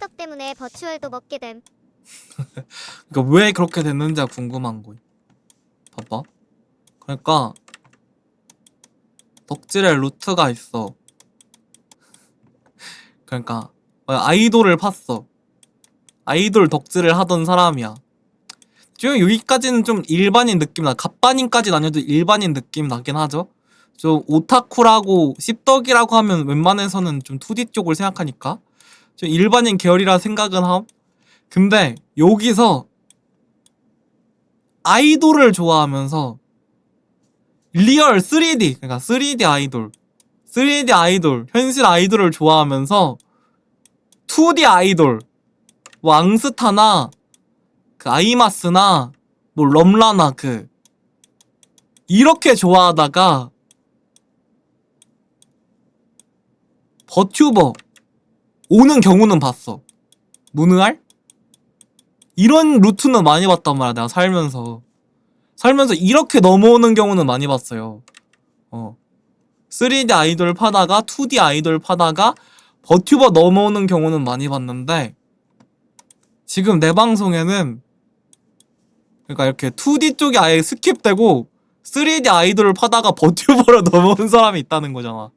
셋업 때문에 버추얼도 먹게 됨. 그러니까 왜 그렇게 됐는지가 궁금한 거야. 봐봐. 그러니까 덕질에 루트가 있어. 그러니까 아이돌을 팠어. 아이돌 덕질을 하던 사람이야. 지금 여기까지는 좀 일반인 느낌 나. 갑반인까지는 아니어도 일반인 느낌 나긴 하죠. 좀 오타쿠라고 씹덕이라고 하면 웬만해서는 좀 2D 쪽을 생각하니까 좀 일반인 계열이라 생각은 함. 근데 여기서 아이돌을 좋아하면서 리얼 3D 그러니까 3D 아이돌 3D 아이돌 현실 아이돌을 좋아하면서 2D 아이돌 뭐 앙스타나 그 아이마스나 뭐 럼라나 그 이렇게 좋아하다가 버튜버 오는 경우는 봤어. 무능할? 이런 루트는 많이 봤단 말이야 내가 살면서. 살면서 이렇게 넘어오는 경우는 많이 봤어요. 어. 3D 아이돌 파다가 2D 아이돌 파다가 버튜버 넘어오는 경우는 많이 봤는데 지금 내 방송에는 그러니까 이렇게 2D 쪽이 아예 스킵되고 3D 아이돌을 파다가 버튜버로 넘어온 사람이 있다는 거잖아.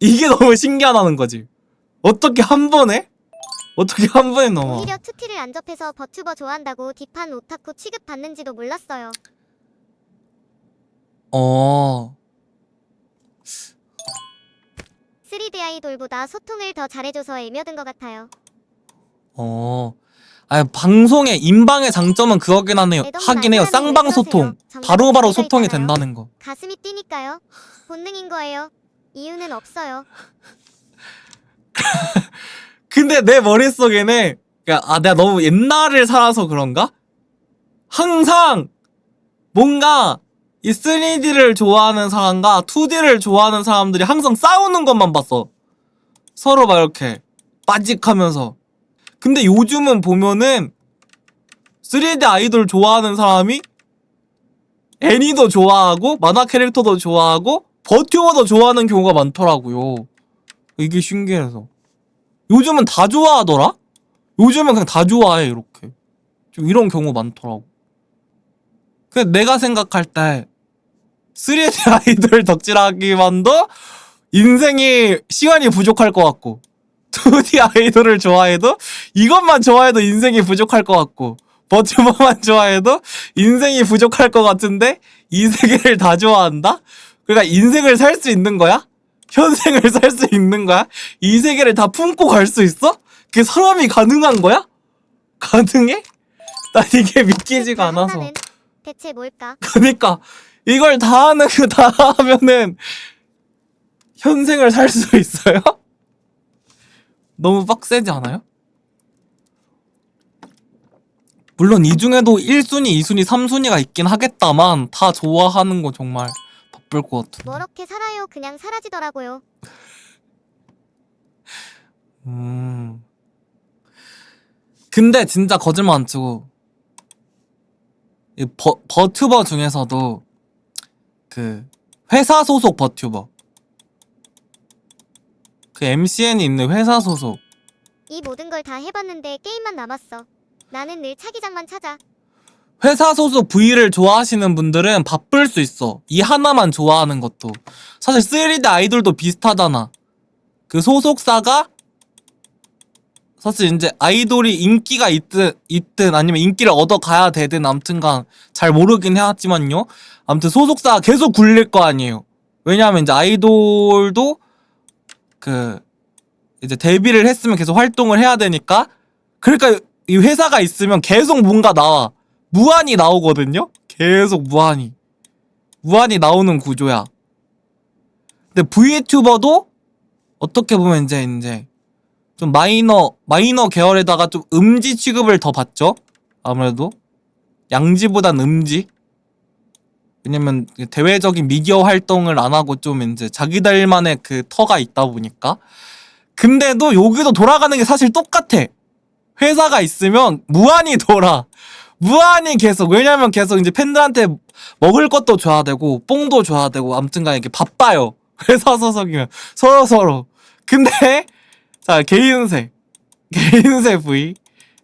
이게 너무 신기하다는 거지 어떻게 한 번에? 어떻게 한 번에 넘어 오히려 투티를 안 접해서 버튜버 좋아한다고 딥한 오타쿠 취급받는지도 몰랐어요. 어 3D 아이돌보다 소통을 더 잘해줘서 애며든 것 같아요. 어. 아 방송의 인방의 장점은 그거긴 하네요. 하긴 해요. 쌍방 왜 소통. 바로바로 재미가 소통이. 된다는 거. 가슴이 뛰니까요. 본능인 거예요. 이유는 없어요. 근데 내 머릿속에는 그러니까 아 내가 너무 옛날을 살아서 그런가? 항상 뭔가 이 3D를 좋아하는 사람과 2D를 좋아하는 사람들이 항상 싸우는 것만 봤어. 서로 막 이렇게 빠직하면서. 근데 요즘은 보면은 3D 아이돌 좋아하는 사람이 애니도 좋아하고 만화 캐릭터도 좋아하고 버튜버도 좋아하는 경우가 많더라고요. 이게 신기해서. 요즘은 다 좋아하더라? 요즘은 그냥 다 좋아해 이렇게 좀 이런 경우 많더라고 근데 내가 생각할 때 3D 아이돌 덕질하기만도 인생이 시간이 부족할 것 같고 2D 아이돌을 좋아해도 이것만 좋아해도 인생이 부족할 것 같고 버튜버만 좋아해도 인생이 부족할 것 같은데 이 세계를 다 좋아한다? 그러니까 인생을 살 수 있는 거야? 현생을 살 수 있는 거야? 이 세계를 다 품고 갈 수 있어? 그게 사람이 가능한 거야? 가능해? 난 이게 믿기지가 않아서. 한다는 대체 뭘까? 그니까 이걸 다 하는 그 다 하면은 현생을 살 수 있어요? 너무 빡세지 않아요? 물론 이 중에도 1순위, 2순위, 3순위가 있긴 하겠다만 다 좋아하는 거 정말 바쁠 것 같은데. 뭐렇게 살아요? 그냥 사라지더라고요. 음. 근데 진짜 거짓말 안 치고 이 버, 버튜버 중에서도 그 회사 소속 버튜버 그 MCN이 있는 회사 소속 이 모든 걸 다 해봤는데 게임만 남았어. 나는 늘 차기장만 찾아. 회사 소속 V를 좋아하시는 분들은 바쁠 수 있어. 이 하나만 좋아하는 것도. 사실 3D 아이돌도 비슷하잖아. 그 소속사가 사실 이제 아이돌이 인기가 있든, 있든 아니면 인기를 얻어가야 되든 아무튼간 잘 모르긴 해왔지만요. 아무튼 소속사가 계속 굴릴 거 아니에요. 왜냐하면 이제 아이돌도 그 이제 데뷔를 했으면 계속 활동을 해야 되니까 그러니까 이 회사가 있으면 계속 뭔가 나와. 무한히 나오거든요? 계속 무한히. 무한히 나오는 구조야. 근데 VTuber도 어떻게 보면 이제 이제 좀 마이너 마이너 계열에다가 좀 음지 취급을 더 받죠. 아무래도 양지보단 음지. 왜냐면 대외적인 미디어 활동을 안 하고 좀 이제 자기들만의 그 터가 있다 보니까. 근데도 여기도 돌아가는 게 사실 똑같아. 회사가 있으면 무한히 돌아. 무한히 계속 왜냐면 계속 이제 팬들한테 먹을 것도 줘야 되고 뽕도 줘야 되고 아무튼간에 이게 바빠요 회사 소속이면 서로 서로 근데 자 개인세 개인세 V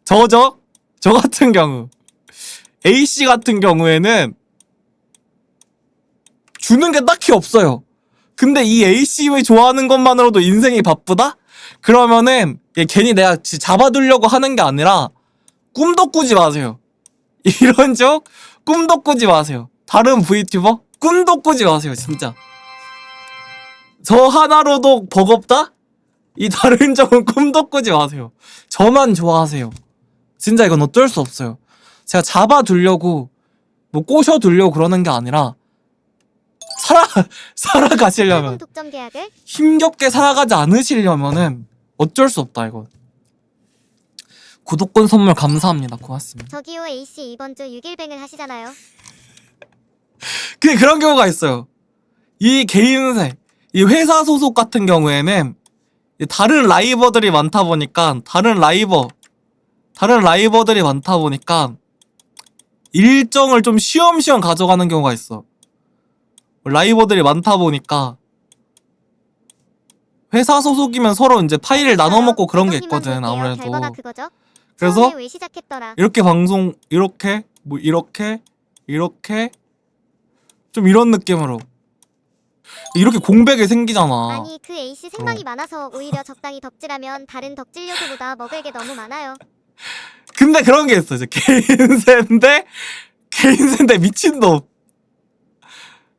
저죠? 저 같은 경우 A씨 같은 경우에는 주는 게 딱히 없어요. 근데 이 A씨 좋아하는 것만으로도 인생이 바쁘다? 그러면은 얘 괜히 내가 지- 잡아두려고 하는 게 아니라 꿈도 꾸지 마세요. 이런 쪽 꿈도 꾸지 마세요. 다른 VTu버 꿈도 꾸지 마세요, 진짜. 저 하나로도 버겁다? 이 다른 점은 꿈도 꾸지 마세요. 저만 좋아하세요. 진짜 이건 어쩔 수 없어요. 제가 잡아두려고 뭐 꼬셔두려고 그러는 게 아니라 살아 살아가시려면 힘겹게 살아가지 않으시려면은 어쩔 수 없다 이건. 구독권 선물 감사합니다. 고맙습니다. 저기요 A씨 이번 주 6일뱅을 하시잖아요. 근데 그런 경우가 있어요. 이 개인세, 이 회사 소속 같은 경우에는 이 다른 라이버들이 많다 보니까 다른 라이버, 다른 라이버들이 많다 보니까 일정을 좀 쉬엄쉬엄 가져가는 경우가 있어. 라이버들이 많다 보니까 회사 소속이면 서로 이제 파일을 나눠 먹고 그런 게 있거든 아무래도. 결과가 그거죠. 그래서 왜 시작했더라. 이렇게 방송 이렇게 뭐 이렇게 이렇게 좀 이런 느낌으로 이렇게 공백이 생기잖아. 아니 그 A씨 생방이 많아서 오히려 적당히 덕질하면 다른 덕질 요소보다 먹을 게 너무 많아요. 근데 그런 게 있어. 이제 개인세인데 개인세인데 미친놈.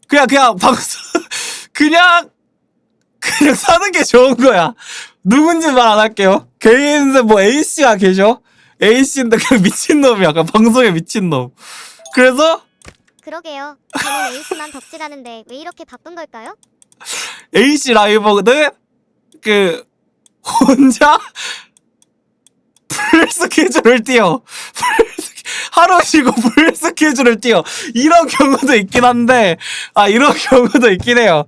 그냥 그냥 방송 그냥 그냥 사는 게 좋은 거야. 누군지 말 안 할게요. 개인세 뭐 A 씨가 계셔. A 씨인데 그냥 미친놈이야. 약간 방송에 미친놈. 그래서 그러게요. 저는 A씨만 덕질하는데 왜 이렇게 바쁜 걸까요? AC 라이버는 그 혼자 풀 스케줄을 뛰어 풀 하루 쉬고 풀 스케줄을 뛰어 이런 경우도 있긴 한데 아 이런 경우도 있긴 해요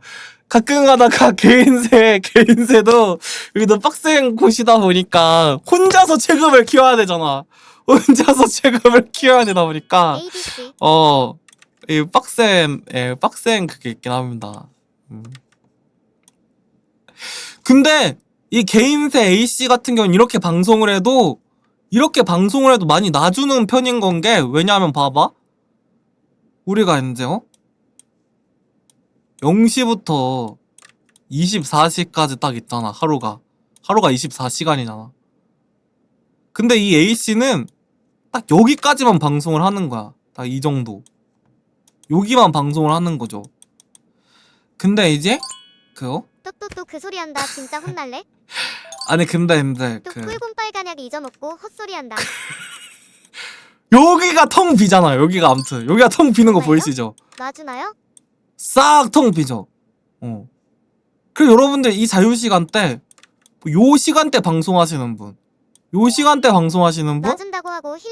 가끔 가다가 개인세 개인세도 여기도 빡센 곳이다 보니까 혼자서 체급을 키워야 되잖아 혼자서 체급을 키워야 되다 보니까 ABC 어, 이 빡센, 예, 빡센 그게 있긴 합니다. 음. 근데 이 개인세 A씨 같은 경우는 이렇게 방송을 해도 이렇게 방송을 해도 많이 놔주는 편인 건 게 왜냐하면 봐봐. 우리가 이제 어? 0시부터 24시까지 딱 있잖아, 하루가. 하루가 24시간이잖아. 근데 이 A씨는 딱 여기까지만 방송을 하는 거야. 딱 이 정도. 여기만 방송을 하는 거죠. 근데 이제 그요? 또또또 그 소리 한다 진짜 혼날래? 아니 근데 근데 또그 붉은 빨간약 잊어먹고 헛소리 한다. 여기가 thông 비잖아요. 여기가 아무튼 여기가 텅 비는 거 정말요? 보이시죠? 놔주나요? 싹텅 비죠. 어. 그리고 여러분들 이 자유 시간대 요 시간대 방송하시는 분, 요 시간대 방송하시는 분,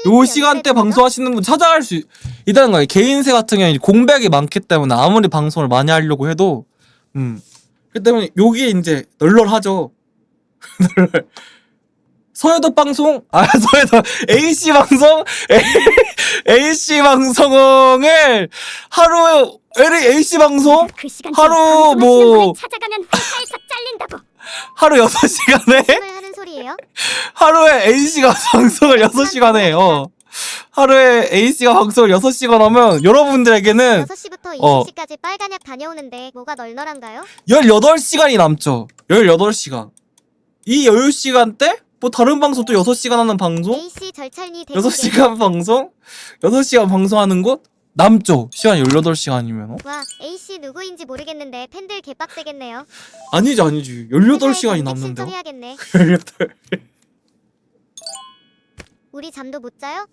요 시간대 방송하시는 분 찾아갈 수 있- 있다는 거예요. 개인세 같은 경우는 공백이 많기 때문에 아무리 방송을 많이 하려고 해도, 음. 그 때문에 여기에 이제 널널하죠. 널널. 서해도 방송, 아, 서해도, AC 방송, AC 방송을 하루, AC 방송? 그 시간 하루 뭐- 찾아가면 회사에서 잘린다고. 하루 6시간에? 방송을 하는 소리예요? 하루에 A씨가 방송을 6시간 해요. 하루에 A씨가 방송을 6시간 하면 여러분들에게는 6시부터 어. 20시까지 빨간약 다녀오는데 뭐가 널널한가요? 18시간이 남죠. 18시간. 이 10시간 때? 뭐 다른 방송 또 6시간 하는 방송? A씨 절찬리 대신데 6시간 방송? 6시간 방송하는 곳? 남죠. 시간 18시간이면. 어? 와 A씨 누구인지 모르겠는데 팬들 개빡세겠네요. 아니지, 아니지. 18시간이 남는데 요. 신청해야겠네. 18. '우리 잠도 못 자요?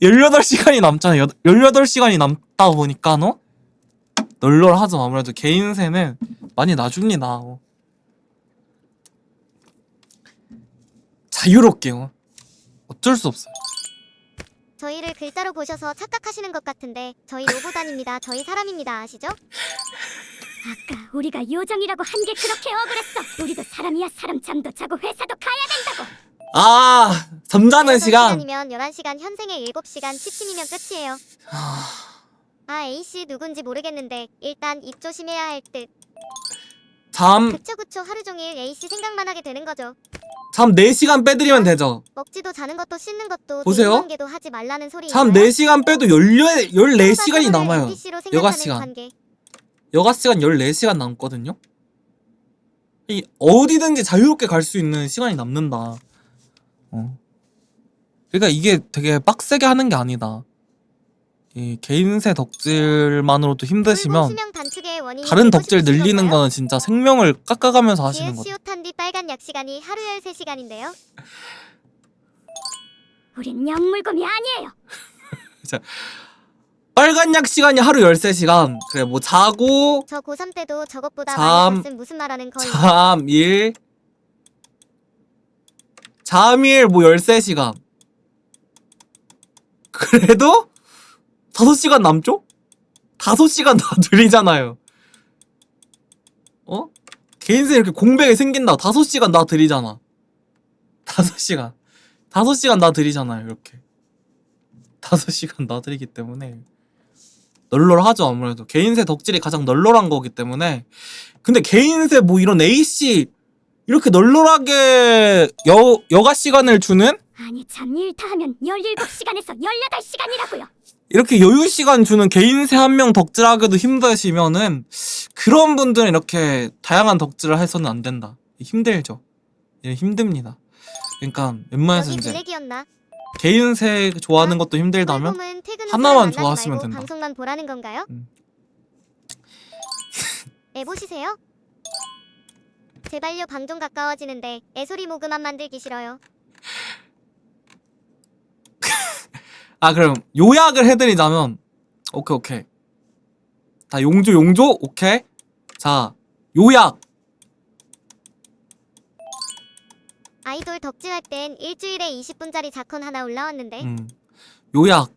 18시간이 남잖아요. 18시간이 남다 보니까 너 널널하죠. 아무래도 개인세는 많이 놔줍니다. 어. 자유롭게요. 어쩔 수 없어요. 저희를 글자로 보셔서 착각하시는 것 같은데 저희 로봇 아닙니다. 저희 사람입니다. 아시죠? 아까 우리가 요정이라고 한 게 그렇게 억울했어. 우리도 사람이야. 사람 잠도 자고 회사도 가야 된다고. 아, 잠자는 시간. 시간이면 11시간 현생에 7시간 치킨이면 끝이에요. 아 A씨 누군지 모르겠는데 일단 입 조심해야 할 듯. 잠 그쵸 그쵸 하루 종일 A씨 생각만 하게 되는 거죠. 잠 4시간 빼드리면 되죠. 먹지도 자는 것도 씻는 것도 보세요. 대인관계도 하지 말라는 소리. 잠 4시간 빼도 14, 14시간이 남아요. 여가 시간. 여가 시간 14시간 남거든요. 이 어디든지 자유롭게 갈 수 있는 시간이 남는다. 어. 그러니까 이게 되게 빡세게 하는 게 아니다. 이 개인세 덕질만으로도 힘드시면 다른 덕질 늘리는? 거는 진짜 생명을 깎아가면서 하시는. GSO 탄뒤 빨간 약 시간이 하루 13시간인데요. 우린 영물곰이 아니에요. 빨간 약 시간이 하루 13시간. 그래 뭐 자고 저 고3 때도 저것보다 잠, 많이 무슨 말하는 거의. 잠, 일 잠일 뭐 13시간 그래도 5시간 남죠? 5시간 다 드리잖아요. 어? 개인생 이렇게 공백이 생긴다. 5시간 다 드리잖아. 5시간. 5시간 다 드리잖아요 이렇게. 5시간 다 드리기 때문에. 널널하죠 아무래도. 개인세 덕질이 가장 널널한 거기 때문에. 근데 개인세 뭐 이런 AC 이렇게 널널하게 여, 여가 시간을 주는? 아니 잠 일타 하면 17시간에서 18시간이라고요. 이렇게 여유 시간 주는 개인세 한 명 덕질하기도 힘드시면은 그런 분들은 이렇게 다양한 덕질을 해서는 안 된다. 힘들죠. 예, 힘듭니다. 그러니까 웬만해서 여기 이제 블랙이었나? 개인세 좋아하는 것도 힘들다면 꿀꿈은 퇴근 후 하나만 사람 만나지 좋아하시면 말고 된다. 방송만 보라는 건가요? 음. 애 보시세요. 제발요 방송 가까워지는데 애소리 모금만 만들기 싫어요. 아 그럼 요약을 해드리자면 오케이 오케이. 다 용조 용조? 오케이. 자 요약. 아이돌 덕질할 땐 일주일에 20분짜리 자컨 하나 올라왔는데. 음, 요약.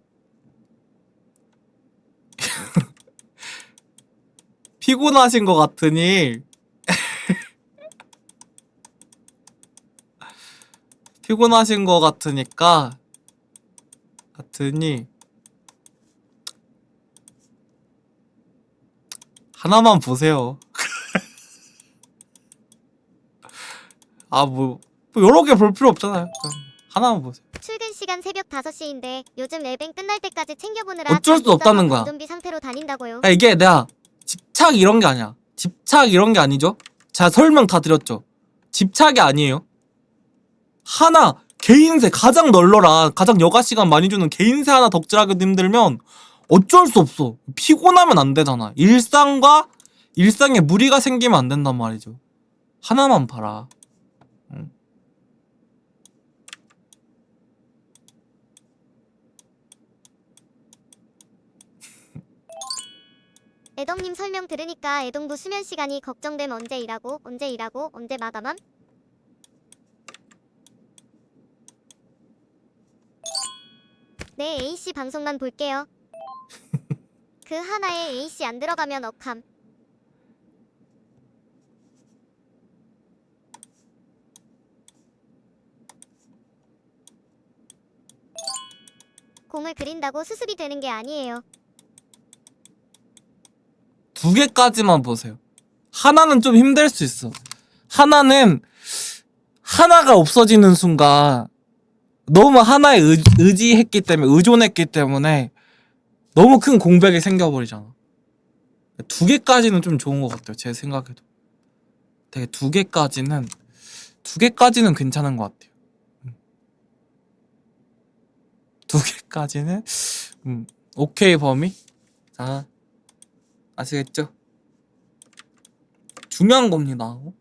피곤하신 것 같으니 피곤하신 것 같으니까 같으니 하나만 보세요. 아 뭐 뭐 여러 개 볼 필요 없잖아요. 하나만 보세요. 출근 시간 새벽 5시인데 요즘 앨뱅 끝날 때까지 챙겨보느라 어쩔 수다 없다는 못 거야. 감전비 상태로 다닌다고요. 아, 이게 내가 집착 이런 게 아니야. 집착 이런 게 아니죠? 제가 설명 다 드렸죠. 집착이 아니에요. 하나 개인세 가장 널널한 가장 여가 시간 많이 주는 개인세 하나 덕질하기도 힘들면 어쩔 수 없어. 피곤하면 안 되잖아. 일상과 일상에 무리가 생기면 안 된단 말이죠. 하나만 봐라. 응. 애덕님 설명 들으니까 애동부 수면 시간이 걱정됨 언제 일하고 언제 일하고 언제 마감함? 네 A씨 방송만 볼게요. 그 하나에 A씨 안 들어가면 억함. 공을 그린다고 수습이 되는 게 아니에요. 두 개까지만 보세요. 하나는 좀 힘들 수 있어. 하나는 하나가 없어지는 순간 너무 하나에 의, 의지했기 때문에 의존했기 때문에 너무 큰 공백이 생겨버리잖아. 두 개까지는 좀 좋은 것 같아요. 제 생각에도. 되게 두 개까지는 두 개까지는 괜찮은 것 같아요. 음. 두 개까지는 음, 오케이 범위. 자 아시겠죠? 중요한 겁니다. 어?